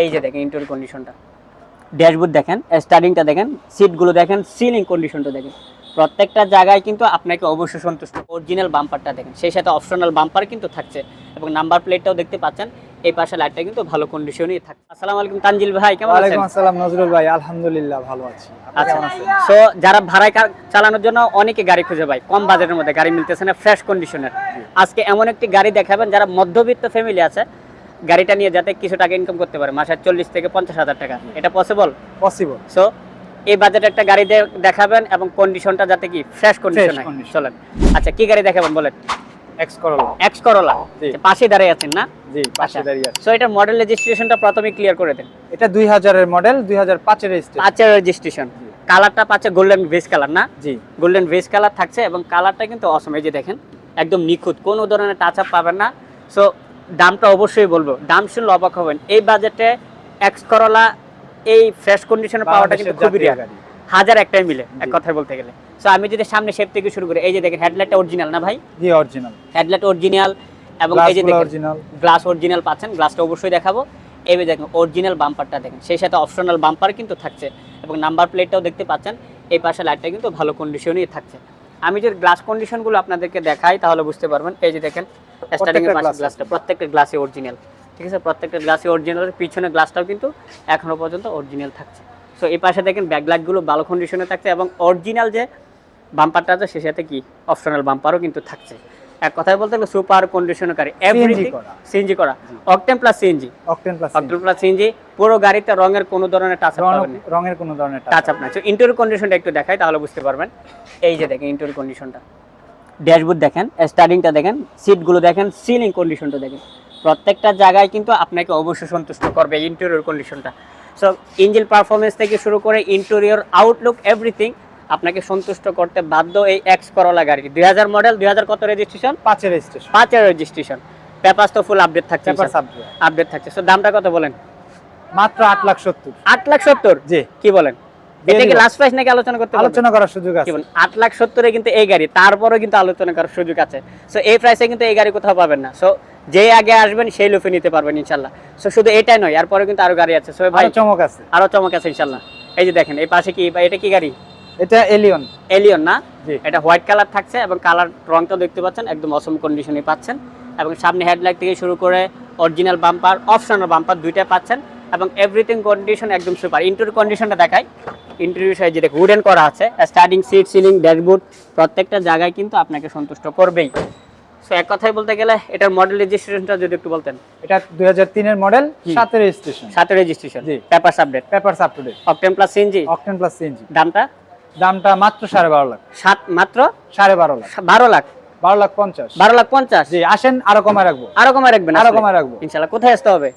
এই যে দেখেন ইন্টোর কন্ডিশনটা ড্যাশবোর্ড দেখেন স্টার্টিংটা দেখেন সিটগুলো দেখেন সিলিং কন্ডিশনটা দেখেন। প্রত্যেকটা জায়গায় কিন্তু আপনাকে অবশ্যই সন্তুষ্ট। অরিজিনাল বাম্পারটা দেখেন সেই সাথে অপশনাল বাম্পার কিন্তু থাকছে এবং নাম্বার প্লেটটাও দেখতে পাচ্ছেন। এই পাশে লাইটটা কিন্তু ভালো কন্ডিশনই থাকছে। আসসালামু আলাইকুম তানজিল ভাই কেমন আছেন? ওয়ালাইকুম আসসালাম নজরুল ভাই আলহামদুলিল্লাহ ভালো আছি। আচ্ছা সো যারা ভাড়ায় চালানোর জন্য অনেকে গাড়ি খুঁজে পায় কম বাজেটের মধ্যে গাড়ি মিলতেছে না ফ্রেশ কন্ডিশনের আজকে এমন একটি গাড়ি দেখাবেন যারা মধ্যবিত্ত ফ্যামিলি আছে গাড়িটা নিয়ে যাতে কিছু টাকা ইনকাম করতে পারে মাসে চল্লিশ থেকে পঞ্চাশ হাজার টাকা। এটা পসিবল পসিবল সো এই বাজেটে একটা গাড়ি দেখাবেন এবং কন্ডিশনটা যাতে কি ফ্রেশ কন্ডিশন। চলেন। আচ্ছা কি গাড়ি দেখাবেন বলেন? X Corolla X Corolla. পাশে দাঁড়িয়ে আছেন না? জি আচ্ছা। পাশে দাঁড়িয়ে আছে। সো এটার মডেল রেজিস্ট্রেশনটা প্রথমে ক্লিয়ার করে দেন। এটা 2000 এর মডেল 2005 এর রেজিস্ট্রেশন কালারটা পাচ্ছে গোল্ডেন ভেজ কালার না? জি। গোল্ডেন ভেজ কালার থাকছে এবং কালারটা কিন্তু অসম এই যে দেখেন একদম নিখুঁত কোনো ধরনের টাচ আপ পাবেন না। সো দামটা অবশ্যই বলব। দাম শুনলে অবাক হবেন। এই বাজেটে এক্স করলা এই ফ্রেশ কন্ডিশনে পাওয়াটা কিন্তু খুবই রেয়ার হাজার একটাই মিলে এক। কথায় বলতে গেলে। সো আমি যদি সামনে শেপ থেকে শুরু করি এই যে দেখেন হেডলাইটটা অরিজিনাল না ভাই? জি অরিজিনাল হেডলাইট অরিজিনাল এবং এই যে দেখেন অরিজিনাল গ্লাস অরিজিনাল পাচ্ছেন গ্লাসটা অবশ্যই দেখাবো। এবার দেখেন অরিজিনাল বাম্পারটা দেখেন। সেই সাথে অপশনাল বাম্পার কিন্তু থাকছে এবং নাম্বার প্লেটটাও দেখতে পাচ্ছেন। এই পাশে লাইটটা কিন্তু ভালো কন্ডিশনই থাকছে। আমি যদি গ্লাস কন্ডিশনগুলো আপনাদেরকে দেখাই তাহলে বুঝতে পারবেন। এই যে দেখেন স্টার্টিং এর পাশে গ্লাসটা প্রত্যেকটা গ্লাসে অরিজিনাল ঠিক আছে? প্রত্যেকটা গ্লাসে অরিজিনাল পিছনে গ্লাসটাও কিন্তু এখনও পর্যন্ত অরিজিনাল থাকছে। সো এই পাশে দেখেন ব্যাকলাইটগুলো ভালো কন্ডিশনে থাকছে এবং অরিজিনাল যে বাম্পারটা আছে সে সাথে কি অপশনাল বাম্পারও কিন্তু থাকছে। এক কথায় বলতে গেলে সুপার এভরিথিং করা। সিএনজি করা। Octane plus CNG octane plus octane plus CNG পুরো গাড়িতে রঙের কোনো ধরনের টাচ আপ পাবেন না। রঙের কোনো ধরনের টাচ আপ নাই। ইন্টেরিয়র কন্ডিশনটা একটু দেখাই তাহলে বুঝতে পারবেন। এই যে দেখেন ইন্টেরিয়র কন্ডিশনটা ড্যাশবোর্ড দেখেন স্টার্টিংটা দেখেন সিটগুলো দেখেন সিলিং কন্ডিশনটা দেখেন। প্রত্যেকটা জায়গায় কিন্তু আপনাকে অবশ্যই সন্তুষ্ট করবে ইন্টেরিয়র কন্ডিশনটা সো ইঞ্জিন পারফরমেন্স থেকে শুরু করে ইন্টেরিয়র আউটলুক এভরিথিং আপনাকে সন্তুষ্ট করতে বাধ্য এই এক্স করলা গাড়ি দুই হাজার মডেল দুই হাজার কত রেজিস্ট্রেশন পাঁচের রেজিস্ট্রেশন পাঁচের রেজিস্ট্রেশন পেপার তো ফুল আপডেট থাকছে আপডেট থাকছে। সো দামটা কত বলেন? মাত্র আট লাখ 70 আট লাখ সত্তর? জি। কি বলেন? এটা কি দিব। লাস্ট প্রাইস নাকি আলোচনা করতে আলোচনা করার সুযোগ আছে। বলেন? আট লাখ সত্তরে কিন্তু এই গাড়ি তারপরেও কিন্তু আলোচনা করার সুযোগ আছে। সো এই প্রাইসে কিন্তু এই গাড়ি কোথাও পাবেন না। সো যে আগে আসবেন সেই লুফে নিতে পারবেন ইনশাল্লাহ। সো শুধু এটাই নয় এরপরে কিন্তু আরও গাড়ি আছে। সো ভাই ভাই চমক আছে। আরও চমক আছে ইনশাল্লাহ। এই যে দেখেন এই পাশে কি এটা কি গাড়ি? এটা এলিয়ন এলিয়ন না? এটা হোয়াইট কালার থাকছে এবং কালার রংটা দেখতে পাচ্ছেন একদম অসম কন্ডিশনে পাচ্ছেন। এবং সামনে হেডলাইট থেকে শুরু করে অরিজিনাল বাম্পার অপশনাল বাম্পার দুইটা পাচ্ছেন। এবং এভরিথিং কন্ডিশন একদম সুপার ইন্টারিয়র কন্ডিশনটা দেখাই। ইন্টারভিউ সাইজ দেখো উডেন করা আছে স্টার্টিং সিট সিলিং ড্যাশবোর্ড প্রত্যেকটা জায়গায় কিন্তু আপনাকে সন্তুষ্ট করবেই। সো এক কথায় বলতে গেলে এটার মডেল রেজিস্ট্রেশনটা যদি একটু বলতেন। এটা 2003 এর মডেল। সাতের রেজিস্ট্রেশন সাথে registration G. Papers update papers up to date octane plus CNG octane plus CNG দামটা? দামটা মাত্র 12.5 লাখ। সাত মাত্র? 12.5 লাখ। বারো লাখ? 12 লাখ 50 বারো লাখ পঞ্চাশ? জি আসেন আরও কমায় রাখব। আরও কমায় রাখবেন? আরও? কমায় রাখব। ইনশাল্লাহ কোথায় আসতে হবে?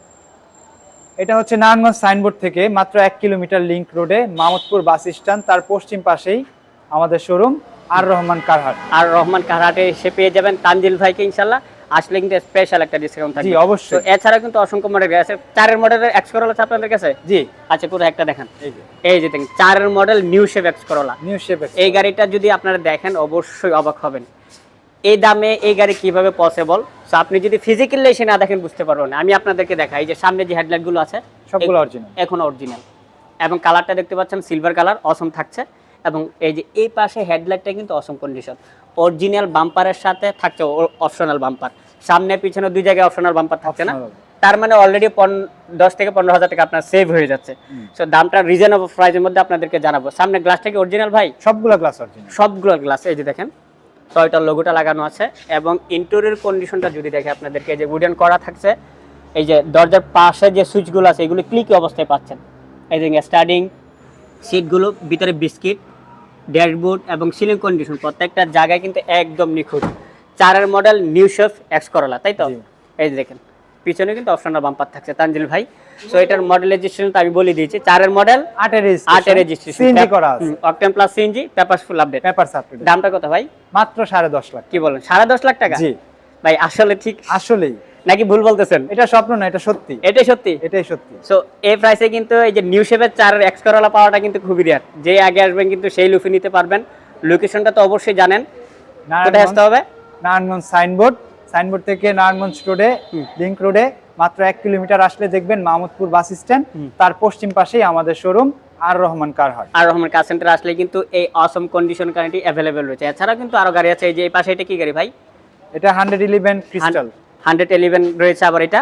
এটা হচ্ছে নারায়ণগঞ্জ সাইনবোর্ড থেকে মাত্র এক কিলোমিটার লিংক রোডে মামুদপুর বাস স্ট্যান্ড তার পশ্চিম পাশেই আমাদের শোরুম আর রহমান কারহাট। আর রহমান কারহাটে এসে পেয়ে যাবেন তানজিল ভাইকে ইনশাল্লাহ আসলে কিন্তু স্পেশাল একটা ডিসকাউন্ট থাকবে। অবশ্যই। এছাড়া কিন্তু অসংখ্য মডেল আছে। চারের মডেলের এক্স করোলা আছে আপনাদের কাছে? জি। আচ্ছা কোথায় একটা দেখেন। এই যে। এই যে দেখেন চারের model new shape X Corolla new shape এই গাড়িটা যদি আপনারা দেখেন অবশ্যই অবাক হবেন। এই দামে এই গাড়ি কীভাবে পসিবল সো আপনি যদি ফিজিক্যালি এসে না দেখেন বুঝতে পারবেন। আমি আপনাদেরকে দেখাই যে সামনে যে হেডলাইটগুলো আছে সবগুলো অরিজিনাল এখন অরিজিনাল এবং কালারটা দেখতে পাচ্ছেন সিলভার কালার অসম থাকছে। এবং এই যে এই পাশে হেডলাইটটা কিন্তু অসম কন্ডিশন অরিজিনাল বাম্পারের সাথে থাকছে অপশনাল বাম্পার সামনে পিছনে দুই জায়গায় অপশনাল বাম্পার থাকছে না। তার মানে অলরেডি দশ থেকে পনেরো হাজার টাকা আপনার সেভ হয়ে যাচ্ছে। সো দামটা রিজনেবল প্রাইসের মধ্যে আপনাদেরকে জানাব। সামনে গ্লাসটা কি অরিজিনাল ভাই? সবগুলো গ্লাস অরিজিনাল সবগুলো গ্লাস এই যে দেখেন। টয়টার লোগোটা লাগানো আছে এবং ইন্টেরিয়র কন্ডিশনটা যদি দেখে আপনাদেরকে এই যে উডেন করা থাকছে এই যে দরজার পাশে যে সুইচগুলো আছে এগুলো ক্লিক অবস্থায় পাচ্ছেন। এই যে স্টার্টিং সিটগুলো ভিতরে বিস্কিট ড্যাশবোর্ড এবং সিলিং কন্ডিশন প্রত্যেকটা জায়গায় কিন্তু একদম নিখুঁত। চারের model new chef X Corolla তাই তো। এই দেখেন। পিছনে কিন্তু অপশনাল বাম্পার থাকছে তানজিল ভাই। সো এটার মডেল রেজিস্ট্রেশন আমি বলে দিয়েছি চারের মডেল আটের আটের রেজিস্ট্রেশন সিএনজি করা আছে। Octane plus CNG papers full update paper up to দামটা কত ভাই? মাত্র সাড়ে দশ লাখ। কি বলেন সাড়ে দশ লাখ টাকা? জি। ভাই আসলে ঠিক আসলেই। নাকি ভুল বলতেছেন? এটা স্বপ্ন না এটা সত্যি। এটাই সত্যি? এটাই সত্যি। সো এই প্রাইসে কিন্তু এই যে নিউ শেপের চারের এক্স করলা পাওয়াটা কিন্তু খুবই রেয়ার যে আগে আসবেন কিন্তু সেই লুফি নিতে পারবেন। লোকেশনটা তো অবশ্যই জানেন। কোথায় আসতে হবে? নারায়ণগঞ্জ সাইনবোর্ড সাইনবোর্ড থেকে নারায়ণগঞ্জ রোডে লিঙ্ক রোডে মাত্র এক কিলোমিটার আসলে দেখবেন মাহমুদপুর বাস স্ট্যান্ড। তার পশ্চিম পাশেই আমাদের শোরুম আর রহমান কার হয়। আর রহমান কার সেন্টার আসলে কিন্তু এই অসম কন্ডিশন গাড়িটি অ্যাভেলেবেল রয়েছে। এছাড়াও কিন্তু আরও গাড়ি আছে এই যে এই পাশে এটা কি গাড়ি ভাই? এটা hundred eleven crystal hundred eleven রয়েছে আবার এটা?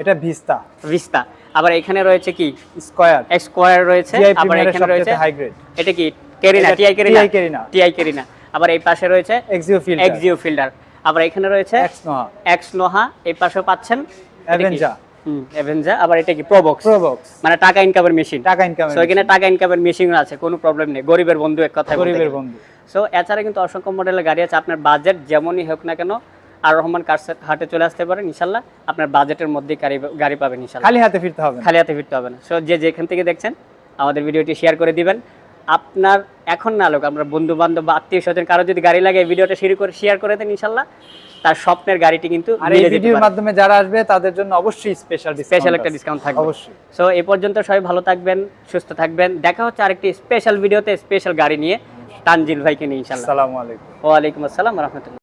এটা ভিস্তা ভিস্তা আবার এখানে রয়েছে কি? স্কয়ার স্কোয়ার রয়েছে আবার এখানে রয়েছে হাই গ্রেড এটা কি? কেরিনা টিআই কেরিনা। টিআই কেরিনা আবার এই পাশে রয়েছে এক্সিও ফিল্ড এক্সিও ফিল্ডার আবার এখানে রয়েছে এক্স নোহা এই পাশেও পাচ্ছেন। অ্যাভেঞ্জা অ্যাভেঞ্জা আবার এটা কি? প্রোবক্স প্রোবক্স মানে টাকা ইনকামের মেশিন টাকা ইনকাম সো এখানে টাকা ইনকামের মেশিন আছে কোনো প্রবলেম নেই। গরিবের বন্ধু এক কথা গরিবের বন্ধু। সো এছাড়া কিন্তু অসংখ্য মডেলের গাড়ি আছে। আপনার বাজেট যেমনই হোক না কেন আর রহমান কার হাটে চলে আসতে পারেন ইনশাল্লাহ। আপনার বাজেটের মধ্যেই গাড়ি গাড়ি পাবেন ইনশাল্লাহ। খালি হাতে ফিরতে হবে খালি হাতে ফিরতে হবে না। সো যে যেখান থেকে দেখছেন আমাদের ভিডিওটি শেয়ার করে দিবেন। আপনার এখন না লোক আমরা বন্ধু বান্ধব বা আত্মীয় স্বজন কারও যদি গাড়ি লাগে ভিডিওটা শেয়ার করে শেয়ার করে দেন ইনশাল্লাহ তার স্বপ্নের গাড়িটি কিন্তু আর এই ভিডিওর মাধ্যমে যারা আসবে তাদের জন্য অবশ্যই স্পেশাল স্পেশাল একটা ডিসকাউন্ট থাকবে। অবশ্যই। সো এই পর্যন্ত সবাই ভালো থাকবেন সুস্থ থাকবেন। দেখা হচ্ছে আরেকটি স্পেশাল ভিডিওতে স্পেশাল গাড়ি নিয়ে তানজিল ভাইকে নিয়ে ইনশাল্লাহ। আসসালামু আলাইকুম। ওয়া আলাইকুম আসসালাম রহমতুল্লাহ।